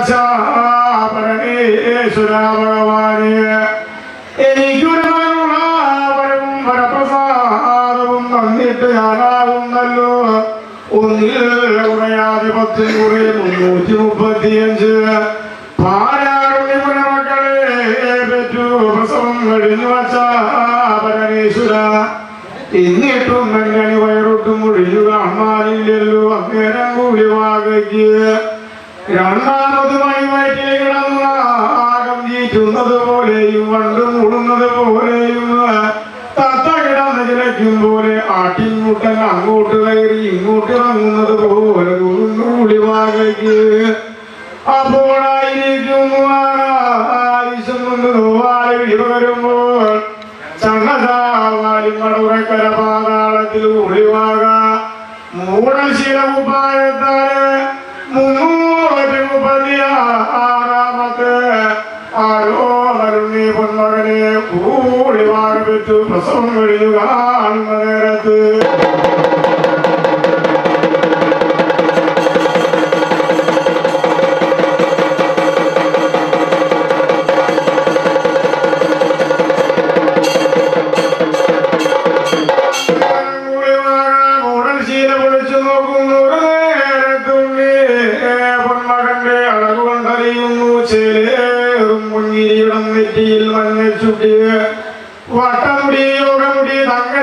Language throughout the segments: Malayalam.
വച്ച പരമേശ്വര ഭഗവാനെ എനിക്കൊരു തന്നിട്ട് ഞാനാകുന്നല്ലോ. ഒന്നിൽ കുറയാതെ പത്ത് കുറെ മുന്നൂറ്റി മുപ്പത്തിയഞ്ച്. പാലാറുണ്ണിപുര മക്കളെ പ്രസവം കഴിഞ്ഞു വച്ച പരമേശ്വര എന്നിട്ടും നല്ലണി വയറൊട്ടും മുഴിഞ്ഞു കാണാനില്ലല്ലോ. അന്നേരം കൂടി വാകയ്ക്ക് രണ്ടാമത് മണിവയറ്റിൽ കിടന്ന ആകം ജീറ്റുന്നത് പോലെയും വണ്ട് മൂടുന്നത് പോലെയും തത്ത കിടന്ന് പോലെ ആട്ടിൻമുട്ടൻ അങ്ങോട്ട് കയറി ഇങ്ങോട്ട് ഇറങ്ങുന്നത് പോലെ കൂടി വാകയ്ക്ക് അപ്പോഴായിരിക്കുന്നു കൊണ്ട് കൂടിവാക വാർപ്പിച്ചു പ്രസവം കഴിഞ്ഞു കാണുന്ന നേരത്ത്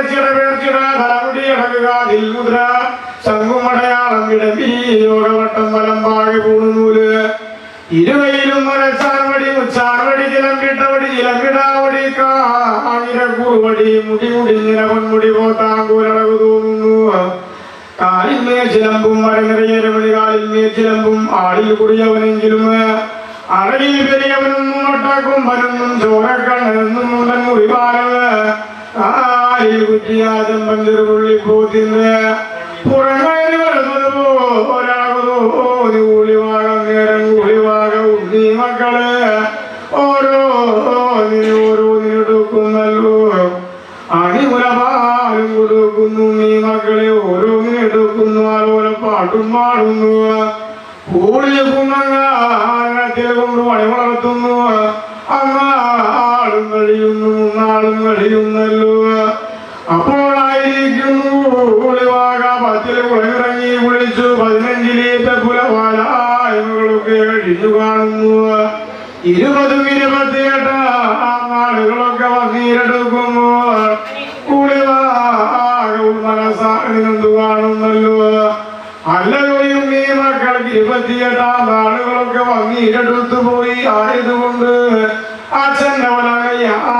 തങ്കച്ചിട പേർച്ചിട തലമുടി മുദ്ര ശംഖുമടയാളം കിടമ്പി യോഗവട്ടം വലം പാകെ പൂണുനൂൽ ഇരുവയിലും ഒരച്ചാർവടി മുച്ചാർവടി ചിലമ്പിട്ടവടി ചിലമ്പിടാവടി കാഞ്ഞിരക്കുറുവടി മുടി മുടിഞ്ഞിന പൊന്മുടി പോത്താങ്കൂലടകു തോന്നുന്നു. കാലിന്മേ ചിലമ്പും മരനിറയരമണി കാലിന്മേ ചിലമ്പും ആളിൽ കുടിയവനെങ്കിലും. അറയിൽ പെരിയവനൊന്നും ഒട്ടാക്കും വനൊന്നും ചോരക്കണ്ണെന്നും മുറിവാരവ് മുറിവാനവ് കാലിൽ കുറ്റിയാജം പന്തിരുപുള്ളി പോത്തിന്ന്. നേരം ഉണ്ണി മക്കൾ. കൊണ്ട് മണി വളർത്തുന്നു. അങ്ങാളും കഴിയുന്നു കഴിയുന്നല്ലോ കാണുന്നു. ഇരുപതും ഇരുപത്തിയെട്ട് നാളുകളൊക്കെ വന്നീരെടുക്കുന്നു കുളിവാകവും മനസ്സാണെന്തു കാണുന്നല്ലോ. അല്ലയോയും നീ മക്കൾക്ക് ഇരുപത്തിയെട്ടാം നാളുകളൊക്കെ വന്നീരെടുത്തു പോയി ആയതുകൊണ്ട് അച്ഛന്റെ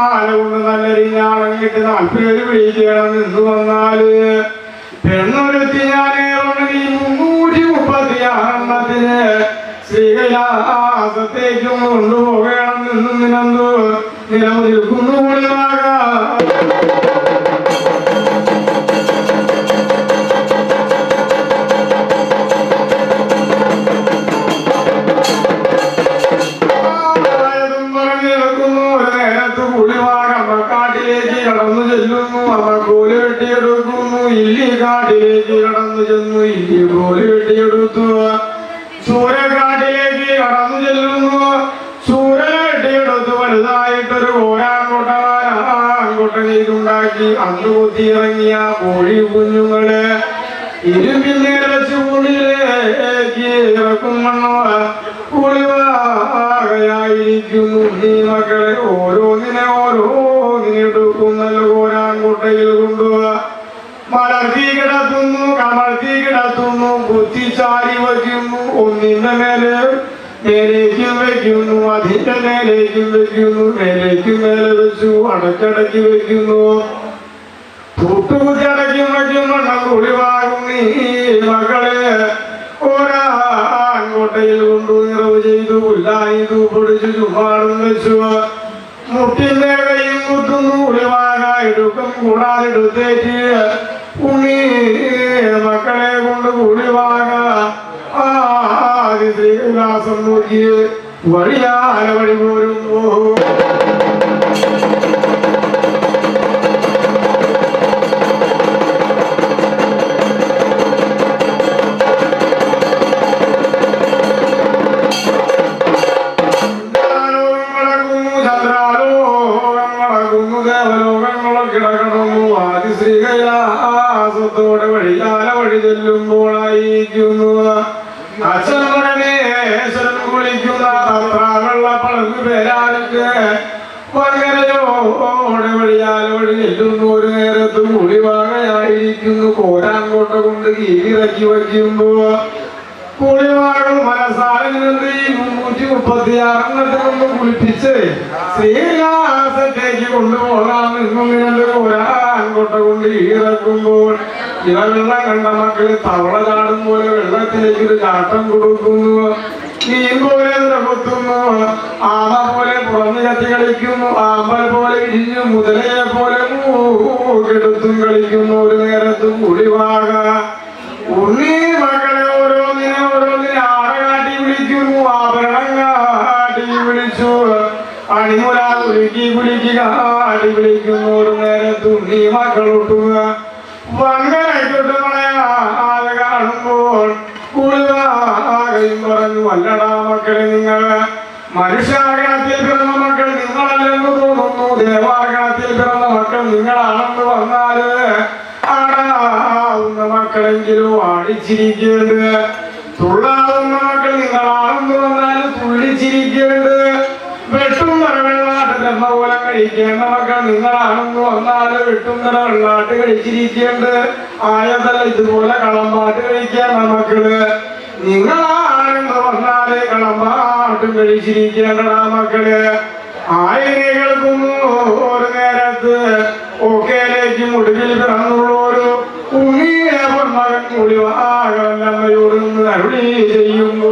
ആലുകൊണ്ട് നല്ല രീതിയാണെങ്കിട്ട് നാൽപ്പേര് വിളിക്കണം എന്ന് വന്നാൽ ശ്രീകൈലാസത്തേക്കും കൊണ്ടുപോകണം എന്ന് നിനന്തു നിലനിൽക്കുന്നു കോരാൻകൊട്ടകാരാൻകൊട്ടനീരുണ്ടാക്കി അന്ന് കുത്തി ഇറങ്ങിയ കോഴി കുഞ്ഞുങ്ങളെ ഇരുമ്പിൽ ചൂടിലേക്ക് ഇറക്കും മണ്ണോ കുളിവാകയായിരിക്കുന്നു നീ മക്കളെ ഓരോന്നിനെ ഓരോന്നിനെ എടുക്കുന്നല്ലോ ഓരാങ്കുട്ടയിൽ കൊണ്ടുപോവാ മലർത്തി കിടത്തുന്നു കമഴ്ത്തി കിടത്തുന്നു കുത്തിച്ചാരി വയ്ക്കുന്നു. ഒന്നിന്റെ മേലെ മേലേക്കും വെക്കുന്നു അതിന്റെ മേലേക്കും വെക്കുന്നു മേലേക്കും മേലെ വെച്ചു അടച്ചടക്കി വെക്കുന്നു ഒരാൺകോട്ടയിൽ കൊണ്ടു നിറവ് ചെയ്തു പുല്ലായിതു പൊടിച്ചു ചുമ്മാടും വെച്ചു മുട്ടിന്റെ കൈയും കുത്തുന്നു കുളിവാക എടുക്കും കൂടാതെ ഉണ്ണി മക്കളെ കൊണ്ട് കുളിവാക ആദി ശ്രീവിലാസം നോക്കി വഴിയാല വഴി പോരുമ്പോ ഇറക്കി വയ്ക്കുമ്പോ കുളിവാകൾ മനസ്സാരങ്ങളുണ്ട് ഈ മുന്നൂറ്റി മുപ്പത്തി ആറിനത്ത് കൊണ്ട് കുളിപ്പിച്ച് ശ്രീകാസത്തേക്ക് കൊണ്ടുപോകാം നിന്നുകൊണ്ട് ഒരാൻ കൊട്ട കൊണ്ട് ഇറക്കുമ്പോൾ ഇളവെള്ളം കണ്ട മക്കൾ തവള ചാടും പോലെ വെള്ളത്തിലേക്ക് ഒരു ചാട്ടം കൊടുക്കുന്നു. മീൻ പോലെ നിറകുത്തുന്നു. ആമ പോലെ പുറന്നു കത്തി കളിക്കുന്നു. ആമ്പൽ പോലെ ഇടിഞ്ഞു മുതലയെ പോലെ മൂക്കെടുത്തും കളിക്കുന്നു. ഒരു നേരത്തും കുളിവാക ഉണ്ണി മക്കളെ ഓരോന്നിനെ ഓരോന്നിനെ ആടകാട്ടി വിളിക്കുന്നു ആഭരണം കാട്ടി വിളിച്ചു. അണിമുല കുലുക്കി കുലുക്കി കാട്ടി വിളിക്കുന്നു ഒരു നേരത്ത് ഉണ്ണി കാണുമ്പോൾ കുളിവാകയും പറഞ്ഞു അല്ലടാ മക്കളെ നിങ്ങൾ മനുഷ്യാഗണത്തിൽ പിറന്ന മക്കൾ നിങ്ങളല്ലെന്ന് തോന്നുന്നു. ദേവാഗണത്തിൽ പിറന്ന മക്കൾ നിങ്ങളാണെന്ന് വന്നാൽ മക്കളെങ്കിലും ആടിച്ചിരിക്കേണ്ടത് തുള്ളാവുന്ന മക്കൾ നിങ്ങളാണെന്ന് വന്നാൽ തുള്ളിച്ചിരിക്കേണ്ടത് വെട്ടും നിറവെള്ളാട്ട് എന്ന പോലെ കഴിക്കേണ്ട മക്കൾ നിങ്ങളാണെന്ന് വന്നാലും വെട്ടും നിറവെള്ളാട്ട് കഴിച്ചിരിക്കേണ്ടത്. ആയതല്ല ഇതുപോലെ കളമ്പാട്ട് കഴിക്കേണ്ട മക്കൾ നിങ്ങളാണെന്ന് വന്നാൽ കളമ്പാട്ടും കഴിച്ചിരിക്കേണ്ടടാ മക്കൾ. ആയിരം ഒരു നേരത്ത് ഒക്കേലേക്ക് മുടിവിൽ പിറന്നുള്ളൊരു ഉണ്ണിയെ മകൻ മുടിവാകമ്മയോട് അരുളി ചെയ്യുമ്പോ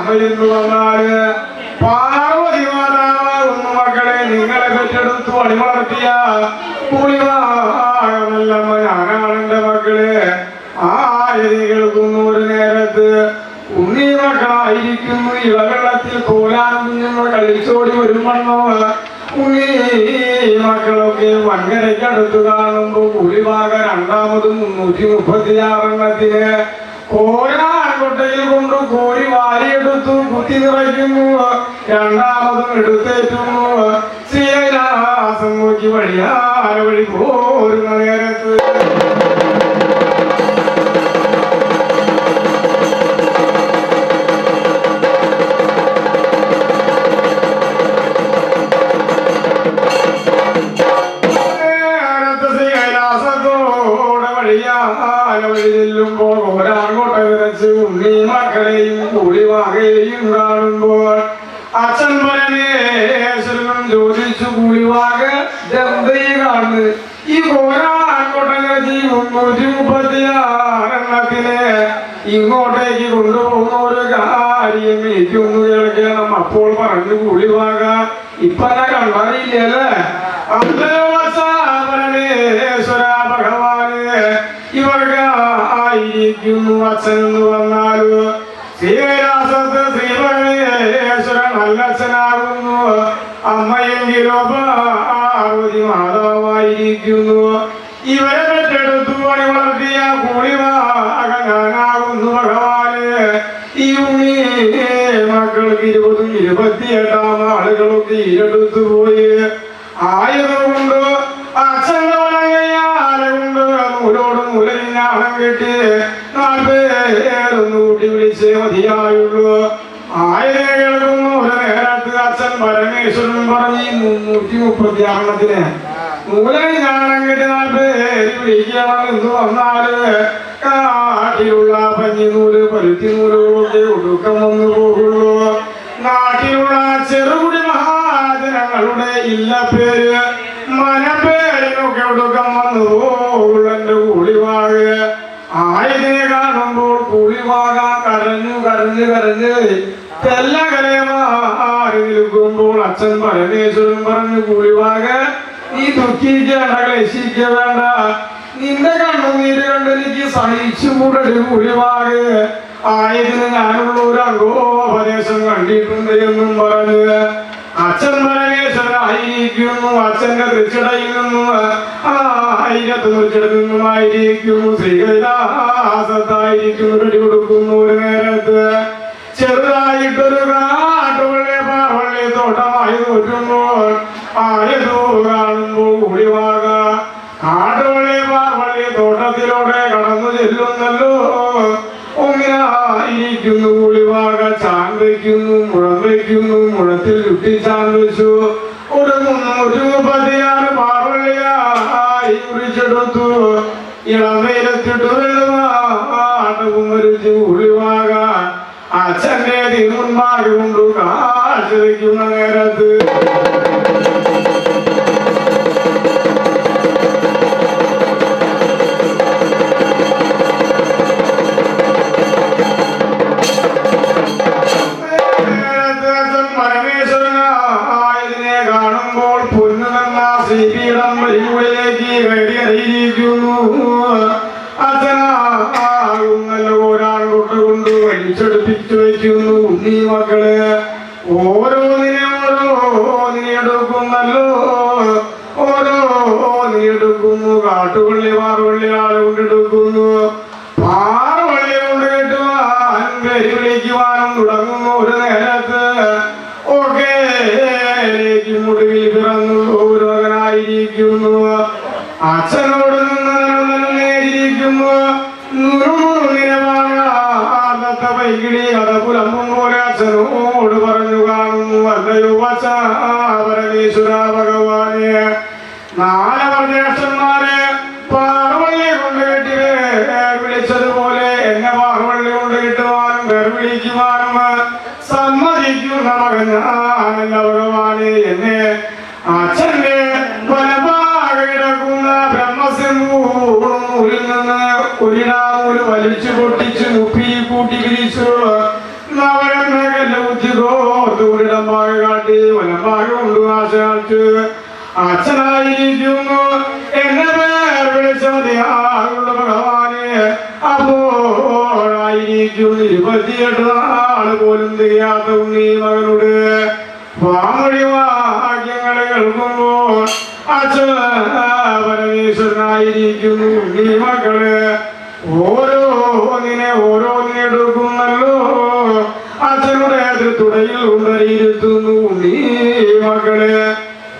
അച്ഛൻ അമ്മയെന്ന് വന്നാൽ പാർവതി മാതാവുന്ന മക്കളെ. നിങ്ങളെ പെറ്റെടുത്തു അടിമളർത്തിയ കുളിവാകമല്ലമ്മ ഞാനാണെന്റെ മക്കളെ. ആയിരം കേൾക്കുന്ന ഒരു നേരത്ത്. ഉണ്ണി മക്കളായിരിക്കുന്നു. ഇളവെള്ളത്തിൽ കോലാൻ കുഞ്ഞുങ്ങൾ കളിച്ചോടി വരുമണ്ണോ ഉണ്ണി മക്കളൊക്കെ വൻകരയ്ക്ക് അടുത്ത് കാണുമ്പോ കുളിവാക രണ്ടാമതും മുന്നൂറ്റി മുപ്പത്തി ആറെണ്ണത്തിന് കോരാൻകൊട്ടയിൽ കൊണ്ട് കോരി വാരിയെടുത്തു കുത്തി നിറയ്ക്കുന്നു രണ്ടാമതും എടുത്തേറ്റുന്നു. ശ്രീരാസം നോക്കി വഴിയാര വഴി പോരുന്ന നേരത്ത് ഇങ്ങോട്ടേക്ക് കൊണ്ടുപോകുന്ന ഒരു കാര്യം എനിക്കൊന്ന് കേൾക്കണം അപ്പോൾ പറഞ്ഞു കൂടിവാക ഇപ്പൊ കണ്ടറിയില്ലല്ലേ ഭഗവാന് ഇവർക്ക് ആയിരിക്കുന്നു അച്ഛൻ എന്ന് വന്നാൽ ശ്രീകൈലാസത്ത് ശ്രീ പരമേശ്വരൻ അമ്മയെങ്കിലോ പാർവതി മാതാവായിരിക്കുന്നു. ഇവരെ പെട്ടെടുത്തു പണി വളർത്തിയ ഞാനാകുന്നു ഭഗവാന്. ഈ ഉണ്ണി മക്കൾക്ക് ഇരുപതും ഇരുപത്തിയെട്ടാം ആളുകളൊക്കെ ഈരെടുത്തു പോയി. ആയതുകൊണ്ട് അച്ഛനോടങ്ങയാലുണ്ട് നൂലോട് നൂലിനാളം കെട്ടി നാൽപ്പേരൊന്ന് കൂട്ടി വിളിച്ചേ മതിയായുള്ളൂ. നേരത്ത് അച്ഛൻ പരമേശ്വരൻ പറഞ്ഞ് മുന്നൂറ്റി മുപ്പത്തി ആറെണ്ണത്തിന്. നൂലൻ ഞാണം കെട്ടി നാൽപ്പേര് വിളിക്കണം എന്ന് വന്നാൽ കാട്ടിലുള്ള പഞ്ഞി നൂൽ പരുത്തി നൂലുകളൊക്കെ ഒടുക്കം വന്നു പോകുള്ളൂ. നാട്ടിലുള്ള ചെറുകുടി മഹാജനങ്ങളുടെ ഇല്ല പേര് മനപ്പേരിനൊക്കെ ഒടുക്കം വന്നു പോകുള്ളന്റെ കൂളിവാഴ് ആയതിനെ കാണുമ്പോൾ കൂളിവാക കരഞ്ഞു കരഞ്ഞു കരഞ്ഞ് തെല്ലകലയമാറി നിൽക്കുമ്പോൾ അച്ഛൻ പരമേശ്വരൻ പറഞ്ഞു കൂലിവാക നീ ദുഃഖിക്കേണ്ട വേണ്ട നിന്റെ കണ്ണുനീര് കണ്ട് എനിക്ക് സഹിച്ചുകൂടൊരു കൂലിവാക്. ആയതിന് ഞാനുള്ള ഒരു അംഗോപദേശം കണ്ടിട്ടുണ്ട് എന്നും പറഞ്ഞു അച്ഛൻ പരമേശ്വരൻ ആയിരിക്കുന്നു അച്ഛന്റെ തൃച്ചടയിൽ നിന്നും ആയിരത്ത് തൃച്ചടയിൽ നിന്നുമായിരിക്കുന്നു ശ്രീകൈലാസത്തായിരിക്കുന്നു. കൊടുക്കുന്നു ഒരു നേരത്ത്. ചെറുതായിട്ടൊരു പാവള്ളി നോക്കുമ്പോൾ ആയതോ കാണുമ്പോൾ ഒളിവാക കാട്ടുവള്ളി തോട്ടത്തിലൂടെ കടന്നു ചെല്ലുന്നല്ലോ. ഒന്നിനായിരിക്കുന്നു കുളിവാക ചാന്തയ്ക്കുന്നു മുഴം വയ്ക്കുന്നു മുഴത്തിൽ ചുട്ടി ചാൻ വെച്ചു. ഒരു മുന്നൂറ്റി മുപ്പത്തിയാറ് കുറിച്ചെടുത്തു ഇളമേലത്തിട്ടു വെള്ളുമാട്ടവും അച്ഛന്റെ തിരുമുൻപാകെ കൊണ്ടു കാഴ്ച വയ്ക്കുന്ന നേരത്ത് വരിമുകളിലേക്ക് കയറി അറിയിരിക്കുന്നു അച്ഛനാകുന്നല്ലോ ഒരാൾ കൊണ്ടുകൊണ്ട് വലിച്ചെടുപ്പിച്ചു വയ്ക്കുന്നു. നീ മക്കൾ. മകനായിരിക്കുന്നു അച്ഛനോട് ബ്രഹ്മസിംഹൂരിൽ നിന്ന് ഒരിടാമൂൽ വലിച്ചു പൊട്ടിച്ച് മുപ്പി കൂട്ടി കോർത്തുകൊണ്ടിടം ഭാഗ കാട്ടി വനമായി കൊണ്ടു ആശാച്ച് അച്ഛനായിരിക്കുന്നു എന്നെ പേർ വിളിച്ച മതിയാകുള്ള ഭഗവാനെ അപ്പോഴായിരിക്കും ഇരുപത്തിയെട്ട് പോലും തികയാത്ത ഉണ്ണി മകനോട് അച്ഛൻ പരമേശ്വരനായിരിക്കുന്നു നീ മക്കൾ ഓരോന്നിനെ ഓരോന്നിനെ എടുക്കുന്നല്ലോ അച്ഛനുടെ തുടയിൽ ഉണ്ടരിയിരുത്തുന്നു. നീ മകൾ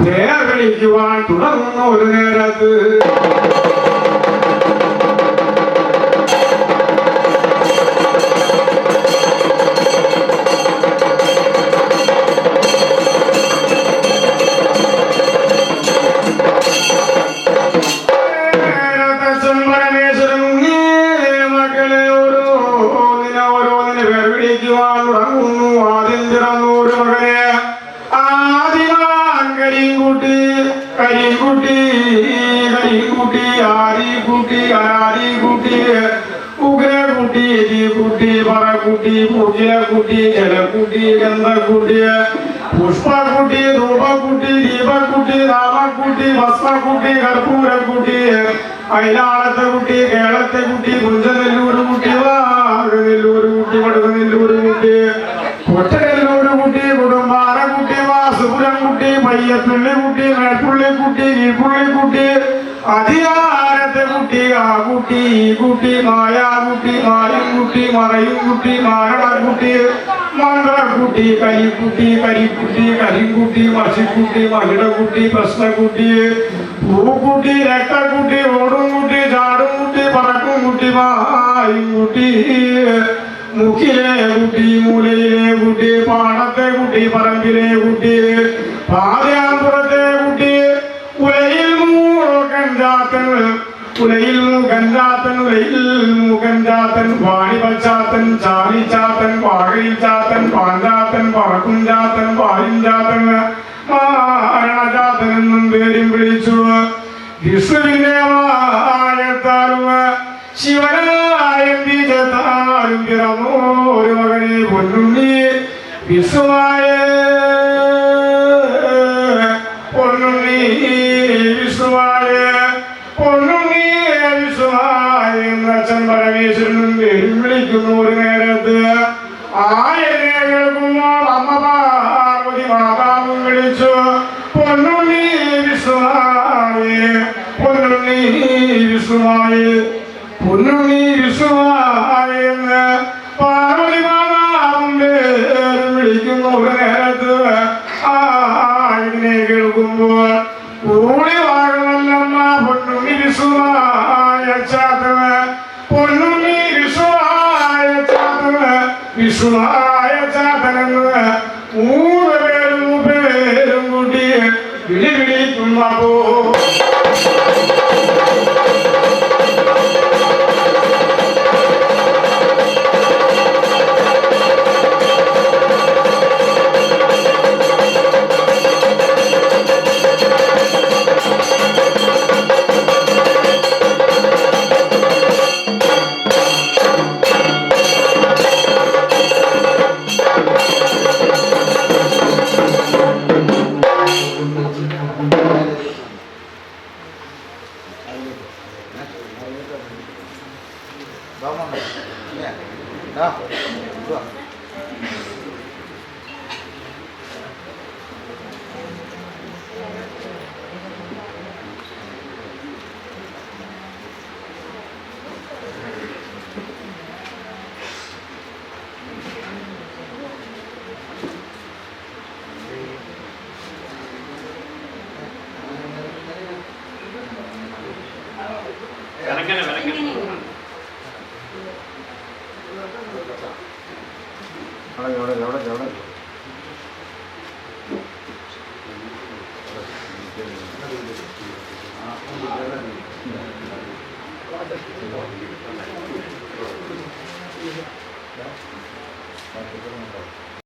പേർ വിളിക്കുവാൻ തുടങ്ങുന്നു ഒരു നേരത്ത്. പേർ വിളിക്കുവാൻ തുടങ്ങുന്നു ആദ്യം പിറന്നു ഒരു മകനെ. ആദിമാൻ കരിങ്കുട്ടി കരിങ്കുട്ടി കരിങ്കുട്ടി ആദിക്കുട്ടി അനാദിക്കുട്ടി ഉഗ്രകുട്ടി കുട്ടി പറക്കുട്ടി പൂജിലക്കുട്ടി ജലക്കുട്ടി ഗന്ധക്കുട്ടി പുഷ്പക്കുട്ടി ധൂപക്കുട്ടി ദീപക്കുട്ടി നാമക്കുട്ടി ഭസ്മക്കുട്ടി കർപ്പൂരക്കുട്ടി അയലാളത്തെ കുട്ടി കേളത്തെ കുട്ടി കുഞ്ചനെല്ലൂർ കുട്ടി വാഗനെല്ലൂര് കുട്ടി വടുകനെല്ലൂര് കുട്ടി കൊറ്റനെല്ലൂര് കുട്ടി വാസുപുരം കുട്ടി പയ്യത്തുള്ളി കുട്ടി മേൽപ്പുള്ളി കുട്ടി കീഴ്പുള്ളി കുട്ടി അധികാരത്തെ കുട്ടി ആ കുട്ടി ഈ കുട്ടി മായാകുട്ടി നായും കുട്ടി മറയും കുട്ടി മാരണക്കുട്ടി മന്ത്രക്കുട്ടി കരിക്കുട്ടി കരിക്കുട്ടി കരിക്കുട്ടി മഷിക്കുട്ടി മഹിടക്കുട്ടി പ്രശ്നക്കുട്ടി പൂക്കുട്ടി രക്തക്കുട്ടി ഓടും കുട്ടി ചാടും കുട്ടി പറക്കും കുട്ടി മായും കുട്ടി മുക്കിലെ കുട്ടി മൂലയിലെ കുട്ടി പാടത്തെ കുട്ടി പറമ്പിലെ കുട്ടി പാതയാമ്പുറത്തെ കുട്ടി ഉലയിൽ മൂകഞ്ചാത്തൻ ഉലയിൽ മൂകഞ്ചാത്തൻ ഉലയിൽ മൂകഞ്ചാത്തൻ വാണി പച്ചാത്തൻ ചാലിച്ചാത്തൻ വാഴയിൽ ചാത്തൻ പാഞ്ചാത്തൻ പറക്കുംചാത്തൻ പാലിഞ്ചാത്തൻ മാരണചാത്തൻ എന്നും പേരും വിളിച്ചു. വിഷ്ണുവിന്റെ വാഴത്താലും ശിവനായ ബീജത്താലും പിറന്നു ഒരു മകനെ പൊന്നുണ്ണി. വിശ്വമായ പൊന്നുണ്ണി വിശ്വമായ പൊന്നുണ്ണി വിശ്വമായ എന്ന് അച്ഛൻ പരമേശ്വരനും പേരും വിളിക്കുന്നു. ഒരു വിശ്വമായ ചാത്തന് പൊന്നുണ്ണി വിശ്വമായ